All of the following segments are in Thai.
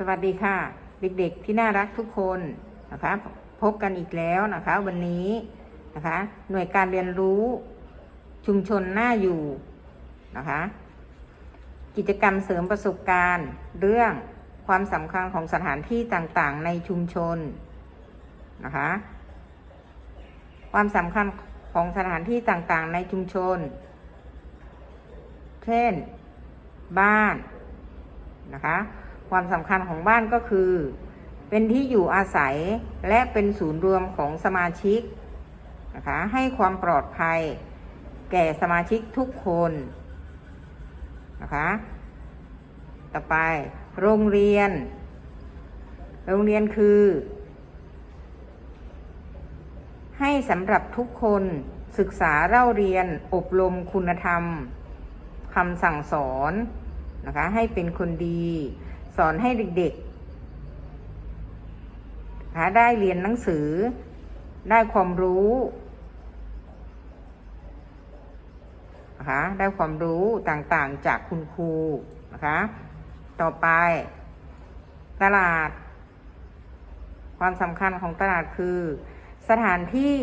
สวัสดีค่ะ เด็กๆที่น่ารักทุกคนนะคะ พบกันอีกแล้วนะคะ วันนี้นะคะ หน่วยการเรียนรู้ชุมชนน่าอยู่นะคะ กิจกรรมเสริมประสบการณ์ เรื่องความสำคัญของสถานที่ต่างๆ ในชุมชนนะคะ ความสำคัญของสถานที่ต่างๆ ในชุมชน เช่น บ้านนะคะ ความสำคัญของบ้านก็คือ เป็นที่อยู่อาศัยและเป็นศูนย์รวมของสมาชิกนะคะให้ความปลอดภัย แก่สมาชิกทุกคนนะคะต่อไปโรงเรียน โรงเรียนคือ ให้สำหรับทุกคนศึกษาเล่าเรียนอบรมคุณธรรมคำสั่งสอนนะคะให้เป็นคนดี สอนให้เด็กๆนะคะได้เรียนหนังสือ ได้ความรู้นะคะได้ความรู้ต่างๆจากคุณครูนะคะ ต่อไป ตลาด ความสำคัญของตลาดคือ สถานที่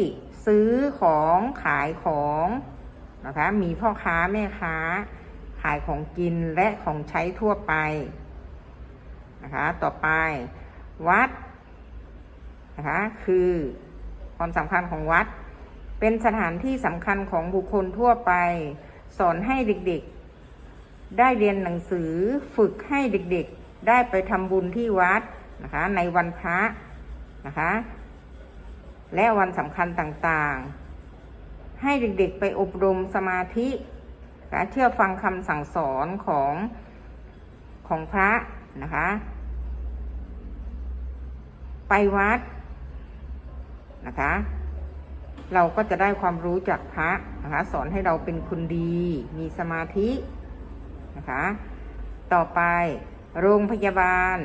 ซื้อของขายของนะคะ มีพ่อค้าแม่ค้า ขายของกินและของใช้ทั่วไป นะคะ ต่อไปวัดนะคะคือความสำคัญของวัด เป็นสถานที่สำคัญของบุคคลทั่วไป สอนให้เด็กๆ ได้เรียนหนังสือฝึกให้เด็กๆ ได้ไปทำบุญที่วัดนะคะในวันพระนะคะและวันสำคัญต่างๆ ให้เด็กๆ ไปอบรมสมาธินะคะเชื่อฟังคำสั่งสอนของของพระนะคะ ไปวัดนะคะ เราก็จะได้ความรู้จากพระนะคะ สอนให้เราเป็นคนดี มีสมาธินะคะ ต่อไปโรงพยาบาล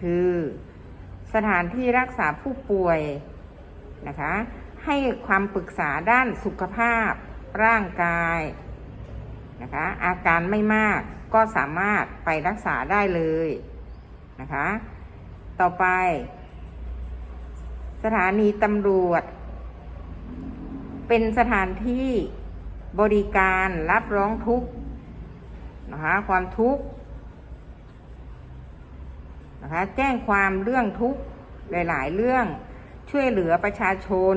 คือสถานที่รักษาผู้ป่วยนะคะ ให้ความปรึกษาด้านสุขภาพร่างกายนะคะ อาการไม่มากก็สามารถไปรักษาได้เลยนะคะ ต่อไป สถานีตำรวจ เป็นสถานที่บริการรับร้องทุกข์นะคะความทุกข์นะคะแจ้งความเรื่องทุกข์หลาย ๆ เรื่องช่วยเหลือประชาชน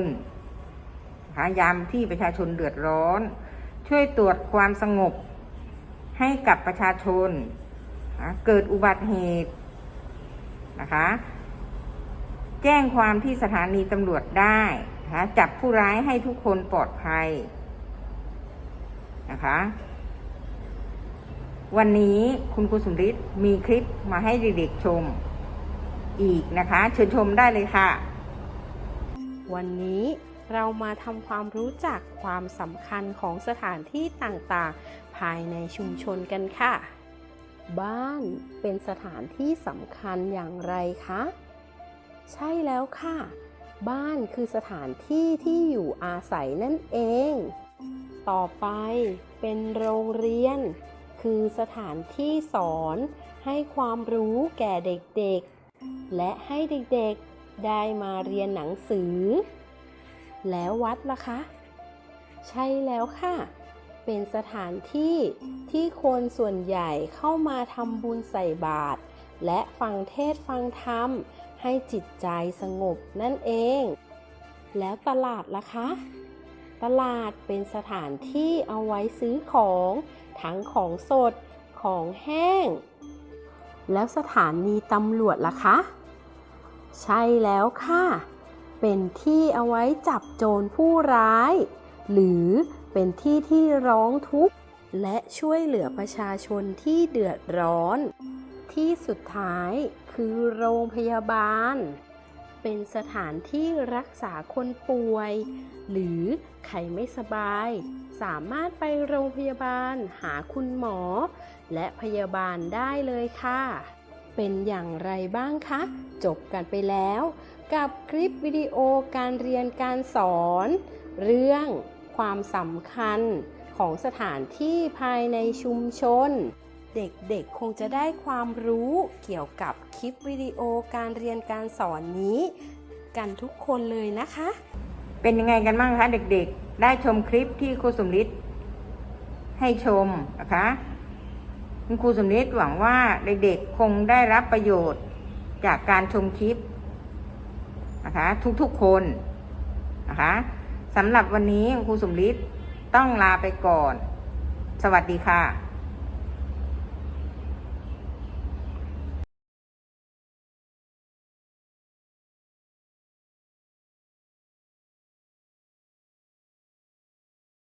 นะคะยามที่ประชาชนเดือดร้อน ช่วยตรวจความสงบให้กับประชาชน เกิดอุบัติเหตุนะคะ แจ้งความที่สถานีตำรวจได้นะคะจับผู้ร้ายให้ทุกคนปลอดภัยนะคะ วันนี้คุณครูสุมฤทธิ์มีคลิปมาให้เด็กๆชมอีกนะคะ เชิญชมได้เลยค่ะ วันนี้เรามาทำความรู้จักความสำคัญของสถานที่ต่างๆ ภายในชุมชนกันค่ะ บ้านเป็นสถานที่สำคัญอย่างไรคะ ใช่แล้วค่ะ บ้านคือสถานที่ที่อยู่อาศัยนั่นเอง ต่อไปเป็นโรงเรียน คือสถานที่สอนให้ความรู้แก่เด็กๆ และให้เด็กๆได้มาเรียนหนังสือ แล้ววัดล่ะคะ ใช่แล้วค่ะ เป็นสถานที่ที่คนส่วนใหญ่เข้ามาทำบุญใส่บาตรและฟังเทศฟังธรรม ให้จิตใจสงบนั่นเอง แล้วตลาดล่ะคะ ตลาดเป็นสถานที่เอาไว้ซื้อของ ทั้งของสด ของแห้ง แล้วสถานีตำรวจล่ะคะ ใช่แล้วค่ะ เป็นที่เอาไว้จับโจรผู้ร้าย หรือเป็นที่ที่ร้องทุกข์และช่วยเหลือประชาชนที่เดือดร้อน ที่สุดท้าย คือโรงพยาบาล เป็นสถานที่รักษาคนป่วย หรือใครไม่สบาย สามารถไปโรงพยาบาลหาคุณหมอ และพยาบาลได้เลยค่ะ เป็นอย่างไรบ้างคะ จบกันไปแล้ว กับคลิปวิดีโอการเรียนการสอน เรื่องความสำคัญของสถานที่ภายในชุมชน เด็กๆคงจะได้ความรู้เกี่ยวกับคลิปวิดีโอการเรียนการสอนนี้ กันทุกคนเลยนะคะ เป็นยังไงกันบ้างคะเด็กๆ ได้ชมคลิปที่ครูสมฤทธิ์ให้ชมนะคะคุณครูสมฤทธิ์หวังว่าเด็กๆคงได้รับประโยชน์จากการชมคลิปนะคะทุกๆคนนะคะสำหรับวันนี้คุณครูสมฤทธิ์ต้องลาไปก่อน สวัสดีค่ะ